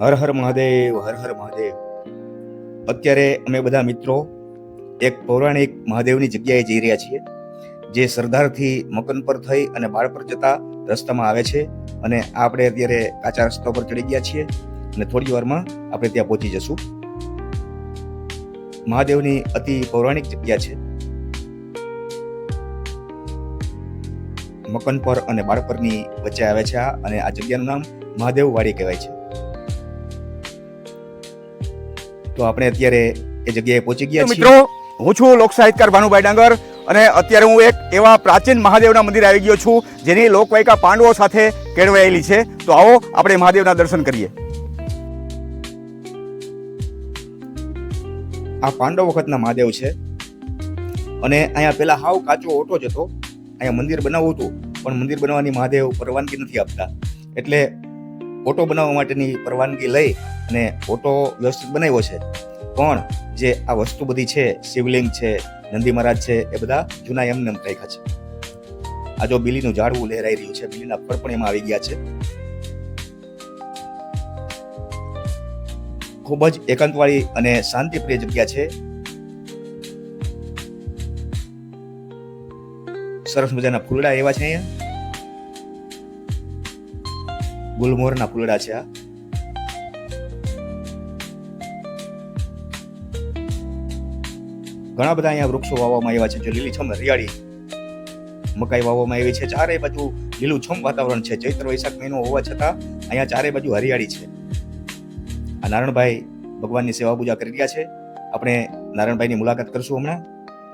હર હર મહાદેવ, હર હર મહાદેવ. અત્યારે અમે બધા મિત્રો એક પૌરાણિક મહાદેવની જગ્યાએ જઈ રહ્યા છીએ, જે સરદારથી મકન પર થઈ અને બાળ પર જતા રસ્તામાં આવે છે અને આપણે અત્યારે કાચા રસ્તા પર ચડી ગયા છીએ અને થોડી વારમાં આપણે ત્યાં પહોંચી જશું. મહાદેવની અતિ પૌરાણિક જગ્યા છે. મકન પર અને બાળપરની વચ્ચે આવે છે આ અને આ જગ્યાનું નામ મહાદેવ વાડી કહેવાય છે. તો આપણે અત્યારે એ જગ્યાએ પહોંચી ગયા છીએ. મિત્રો હું છું લોક સાહિત્યકાર ભાનુભાઈ ડાંગર અને અત્યારે હું એક એવા પ્રાચીન મહાદેવના મંદિર આવી ગયો છું જેની લોકવાયકા પાંડવો સાથે કેળવાયેલી છે. તો આવો આપણે મહાદેવના દર્શન કરીએ. આ પાંડવ વખતના મહાદેવ છે. અને અહીંયા પેલા હાવ કાચો ઓટો જ હતો. અહીંયા મંદિર બનાવવું હતું પણ મંદિર બનાવવાની મહાદેવ પરવાનગી નથી આપતા. એટલે ઓટો બનાવવા માટેની પરવાનગી લઈ અને ઓટો વ્યવસ્થિત બનાવ્યો છે. પણ જે આ વસ્તુ બધી છે, શિવલિંગ છે, નંદી મહારાજ છે, એ બધા જૂના એમને એમ રાખ્યા છે. આ જો બિલીનું ઝાડવું લહેરાઈ રહ્યું છે, બિલીના ફળ પણ એમાં આવી ગયા છે. ખૂબ જ એકાંતવાળી અને શાંતિપ્રિય જગ્યા છે. સરસ મજાના ફૂલડા એવા છે અહીંયા. ગુલમોહરના ફૂલડા છે આ. ઘણા બધા અહીંયા વૃક્ષો વાવવામાં આવ્યા છે જે લીલીછમ હરિયાળી મકાઈ વાવવામાં આવી છે. ચારે બાજુ લીલુંછમ વાતાવરણ છે. ચૈત્ર વૈશાખ મહિનો હોવા છતાં અહીંયા ચારે બાજુ હરિયાળી છે. આ નારાયણભાઈ ભગવાનની સેવા પૂજા કરી રહ્યા છે. આપણે નારાયણભાઈની મુલાકાત કરશું હમણાં.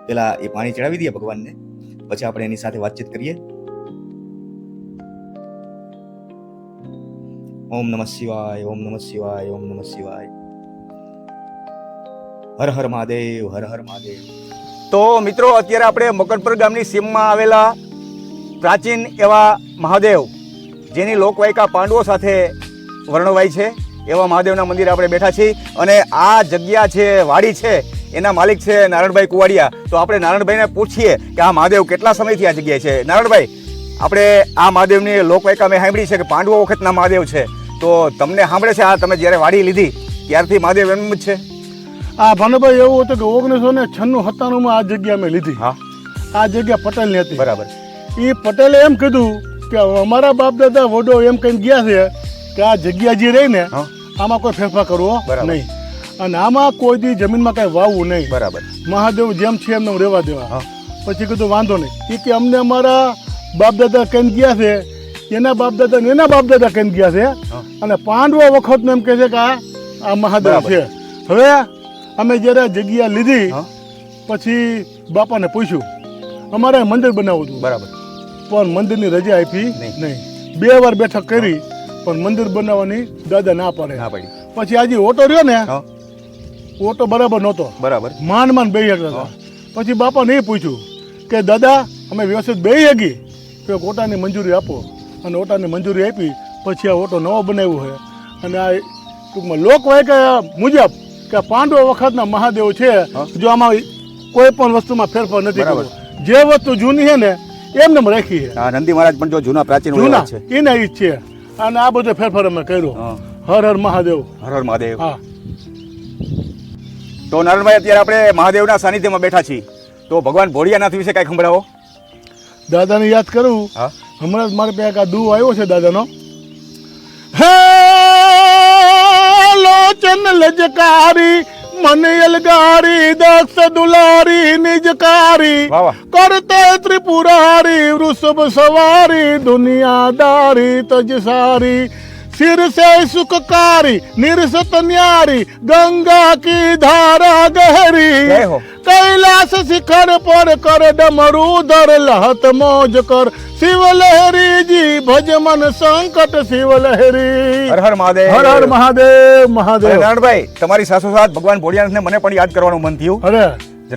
પેલા એ પાણી ચડાવી દઈએ ભગવાનને. પછી આપણે એની સાથે વાતચીત કરીએ. ઓમ નમઃ શિવાય, ઓમ નમઃ શિવાય, ઓમ નમઃ શિવાય. હર હર મહાદેવ, હર હર મહાદેવ. તો મિત્રો, અત્યારે આપણે મકરપુર ગામની સીમમાં આવેલા પ્રાચીન એવા મહાદેવ, જેની લોકવાયકા પાંડવો સાથે વર્ણવાય છે, એવા મહાદેવના મંદિરે આપણે બેઠા છીએ. અને આ જગ્યા છે વાડી છે, એના માલિક છે નારાયણભાઈ કુવાડિયા. તો આપણે નારણભાઈને પૂછીએ કે આ મહાદેવ કેટલા સમયથી આ જગ્યાએ છે. નારણભાઈ, આપણે આ મહાદેવની લોકવાયકા મેં સાંભળી છે કે પાંડવો વખતના મહાદેવ છે. તો તમને સાંભળે છે આ તમે જ્યારે વાડી લીધી ત્યારથી મહાદેવ એમ જ છે? આ ભાનુભાઈ એવું હતું કે ઓગણીસો ને છન્નું સત્તાણું માં આ જગ્યા મેં લીધી. હા. આ જગ્યા પટેલની હતી. બરાબર. એ પટેલે એમ કીધું કે અમારા બાપ દાદા વડો એમ કહીને ગયા છે કે આ જગ્યા જે રહી ને. આમાં કોઈ ફેરફાર કરવો. નહીં. અને આમાં કોઈ દી જમીનમાં કઈ વાવવું નહીં. બરાબર. મહાદેવ જેમ છે એમને રહેવા દેવા. પછી કીધું વાંધો નહીં. એ કે અમને અમારા બાપ દાદા કહીને ગયા છે એના બાપ દાદા ને એના બાપ દાદા કહીને ગયા છે. અને પાંડવો વખત એમ કહે છે કે આ મહાદેવ છે. હવે અમે જ્યારે જગ્યા લીધી પછી બાપાને પૂછ્યું અમારે મંદિર બનાવવું હતું. બરાબર. પણ મંદિરની રજા આપી નહીં. બે વાર બેઠક કરી પણ મંદિર બનાવવાની દાદા ના પાડે. ના પડી. પછી આજે ઓટો રહ્યો ને ઓટો બરાબર નહોતો. બરાબર. માંડ માંડ બે હતા. પછી બાપાને એ પૂછ્યું કે દાદા અમે વ્યવસ્થિત બે હગી તો એક ઓટાની મંજૂરી આપો. અને ઓટાની મંજૂરી આપી પછી આ ઓટો નવો બનાવ્યો છે. અને આ ટૂંકમાં લોકવાયકા મુજબ કે પાંડવો વખતના મહાદેવ છે જો આમાં કોઈ પણ વસ્તુમાં ફેરફાર નથી. કરવો. જે વસ્તુ જૂની છે ને એમને એમ રાખી છે. આ નંદી મહારાજ પણ જો જૂના પ્રાચીન જૂના છે. એના ઈ છે. અને આ બધો ફેરફાર અમે કર્યો. હર હર મહાદેવ. હર હર મહાદેવ. હા. તો નારણભાઈ અત્યારે આપણે મહાદેવના સાનિધ્યમાં બેઠા છીએ. તો ભગવાન ભોળિયાનાથ વિશે કાંઈ સંભળાવો. દાદાને યાદ કરું. હા. હમણાં જ મારે ત્યાં એક આ દુ આવ્યો છે દાદાનો. હે લોચન લજકારી મને અલગારી દક્ષ દુલારી નિજકારી. કરતે ત્રિપુરારી વૃષભ સવારી દુનિયાદારી તજ સારી શિરસે સુખકારી નિરસત ન્યારી ગંગા કી ધારા ગહરી કૈલાસ શિખર પર કર ડમરુ ધર લહત મોજ કર શિવ લહેરીજી ભજ મન સંકટ શિવ લહેરી હર હર મહાદેવ હર હર મહાદેવ મહાદેવ નારાયણભાઈ તમારી સાસો સાથ ભગવાન ભોળિયાનાથને મને પણ યાદ કરવાનું મન થયું.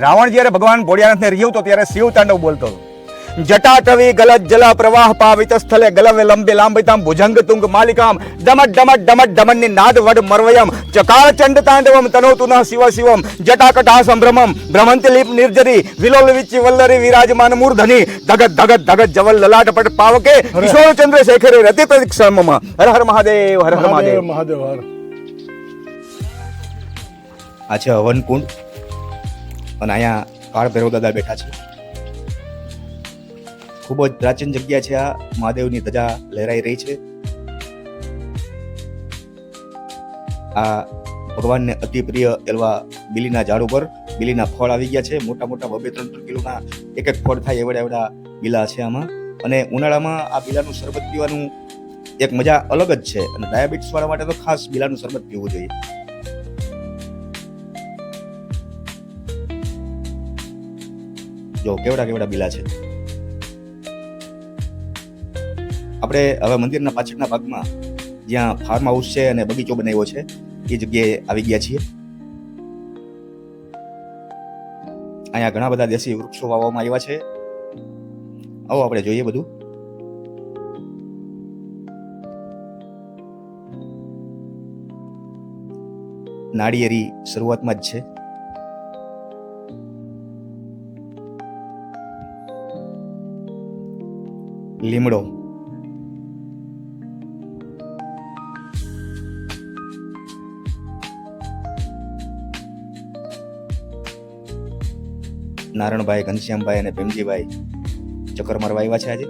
રાવણ જ્યારે ભગવાન ભોળિયાનાથને રહ્યું તો ત્યારે શિવ તાંડવ બોલતો હતો. જટાટવી ગલત જલ પ્રવાહ પાવિત સ્થલે ગલવે લંબે લાંબિતામ ભુજંગ તુંગ માલિકામ. ડમટ ડમટ ડમટ ડમણની નાદ વડ મરવયમ. ચકાર ચંડ તાંડવમ તનોતુ ન શિવ શિવમ. જટાકટા સંભ્રમમ. ભ્રમંતિ લીપ નિર્જરી. વિલોલ વિચી વલ્લરી વિરાજમાન મૂર્ધની. ધગત ધગત ધગત જવલ લલાટ પટ પાવકે. કિશોર ચંદ્ર શેખરે રતિ પ્રતિક્ષમમાં હર હર મહાદેવ હર હર મહાદેવ મહાદેવ. મહાદેવ હર. આ છે હવનકુંડ. અને અહીંયા કાળ ભૈરવ દાદા બેઠા છે. ખૂબ જ પ્રાચીન જગ્યા છે આ. મહાદેવની ધજા લહેરાઈ રહી છે. આ ભગવાનને અતિ પ્રિય એવા બિલીના ઝાડ ઉપર બિલીના ફળ આવી ગયા છે. મોટા મોટા બબે ત્રણ ત્રણ કિલોના એક એક ફળ થાય એવડા એવડા બિલા છે આમાં. અને ઉનાળામાં આ બિલાનું શરબત પીવાનું એક મજા અલગ જ છે. અને ડાયાબિટીસ વાળા માટે તો ખાસ બિલાનું શરબત પીવું જોઈએ. જો કેવડા કેવડા બિલા છે. આપણે હવે મંદિરના પાછળના ભાગમાં જ્યાં ફાર્મ હાઉસ છે અને બગીચો બનાવ્યો છે, એ જગ્યાએ આવી ગયા છીએ. અહીંયા ઘણા બધા દેશી વૃક્ષો વાવવામાં આવ્યા છે. આવો આપણે જોઈએ બધું. નાળિયેરી શરૂઆતમાં જ છે. લીમડો. નારણભાઈ, ઘનશ્યામભાઈ અને ભીમજીભાઈ ચક્કર મારવા આવ્યા છે આજે.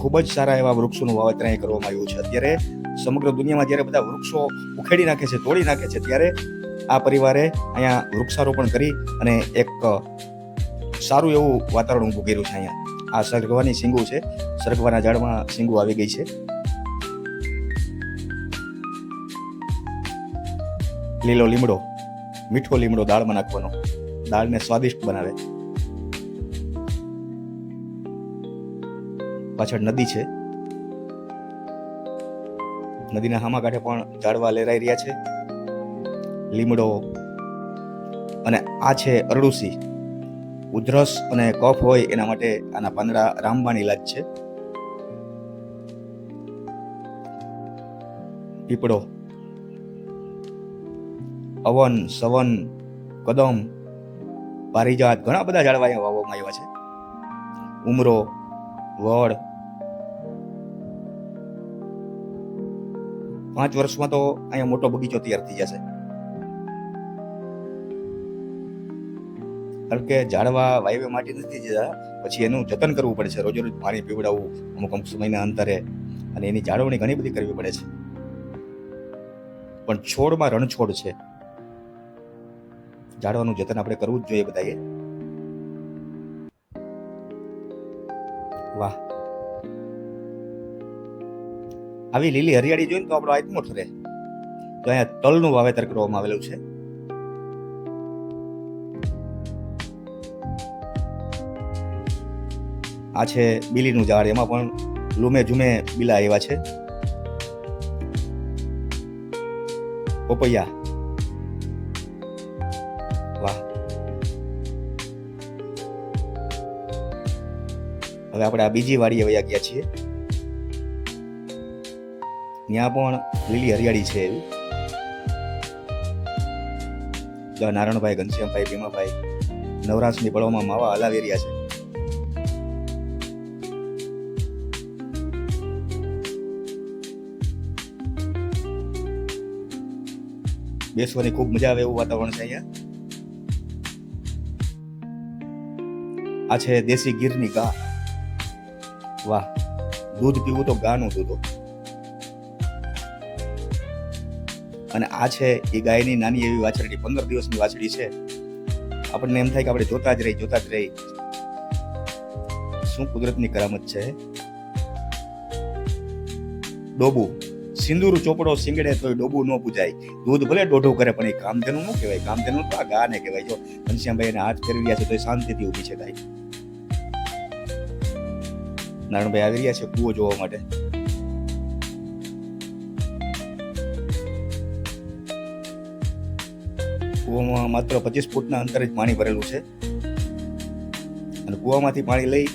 ખૂબ જ સારા એવા વૃક્ષોનું વાવેતર અહીં કરવામાં આવ્યું છે. અત્યારે સમગ્ર દુનિયામાં જ્યારે બધા વૃક્ષો ઉખેડી નાખે છે, તોડી નાખે છે, ત્યારે આ પરિવારે અહીંયા વૃક્ષારોપણ કરી અને એક સારું એવું વાતાવરણ ઊભું કર્યું છે અહીંયા. આ સરગવાની સિંગુ છે. સરગવાના ઝાડમાં સિંગુ આવી ગઈ છે. લીલો લીમડો, મીઠો લીમડો દાળમાં નાખવાનો. દાળને સ્વાદિષ્ટ બનાવે. પાછળ નદી છે. નદીના હામા કાંઠે પણ ઝાડવા લહેરાઈ રહ્યા છે. લીમડો અને આ છે અરડુસી. ઉધરસ અને કફ હોય એના માટે આના પાંદડા રામબાણ ઇલાજ છે. પીપળો. અવન, સવન, કદમ, પારિજાત, ઘણા બધા ઝાડવા વાવવામાં આવ્યા છે. ઉમરો, વડ. પાંચ વર્ષમાં તો અહીંયા મોટો બગીચો તૈયાર થઈ જશે. કારણ કે ઝાડવા વાયવ્ય માટે નથી જતા, પછી એનું જતન કરવું પડે છે. રોજ રોજ પાણી પીવડાવવું, અમુક અમુક સમયના અંતરે, અને એની જાળવણી ઘણી બધી કરવી પડે છે. પણ છોડમાં રણછોડ છે. ઝાડવાનું જતન આપણે કરવું જ જોઈએ બધાએ. વાહ. આવી લીલી હરિયાળી જોઈને તો આપણો આત્મો ઠરે. તો અહીંયા તલનું વાવેતર કરવામાં આવેલું છે. આ છે બીલીનું ઝાડ, એમાં પણ લૂમે ઝૂમે બીલા આવ્યા છે. પોપૈયા હવે આપણે આ બીજી વાડીએ વયા ગયા છીએ. ત્યાં પણ લીલી હરિયાળી છે એવી. નારાયણભાઈ ઘનશ્યામભાઈ, ભીમાભાઈ નવરાશની પળોમાં માવા હલાવી રહ્યા છે. બેસવાની ખૂબ મજા આવે એવું વાતાવરણ છે અહીંયા. આ છે દેશી ગીરની ગા વાહ, દૂધ પીવું તો ગાનું દૂધ અને આ છે એ ગાયની નાની એવી વાછરડી, પંદર દિવસની વાછડી છે. આપણને એમ થાય કે આપણે જોતા જ રહી, જોતા જ રહી. શું કુદરતની કરામત છે? ડોબુ. સિંદૂર ચોપડો સિંગડે તોય ડોબુ ન પૂજાય. દૂધ ભલે ડોઢો કરે, પણ એ કામધેનું ન કહેવાય. કામધેનું તો આ ગાને કહેવાય. જો ઘનશ્યામભાઈ એને હાથ ફેરવી રહ્યા છે, તો શાંતિથી ઊભી છે ગાય. નારણભાઈ આવી રહ્યા છે કૂવો જોવા માટે. કૂવામાં માત્ર પચીસ ફૂટના અંતરે જ પાણી ભરેલું છે. અને કૂવામાંથી પાણી લઈ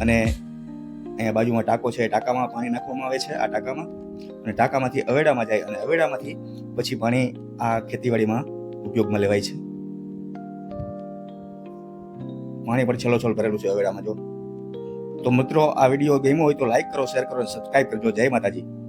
અને અહીંયા બાજુમાં ટાંકો છે ટાંકામાં પાણી નાખવામાં આવે છે, આ ટાંકામાં. અને ટાંકામાંથી અવેડામાં જાય અને અવેડામાંથી પછી પાણી આ ખેતીવાડીમાં ઉપયોગમાં લેવાય છે. પાણી પણ છલોછલ ભરેલું છે અવેડામાં, જો. તો મિત્રો, આ વીડિયો ગમ્યો હોય તો લાઈક કરો શેર કરો સબસ્ક્રાઈબ કરજો. જય માતાજી.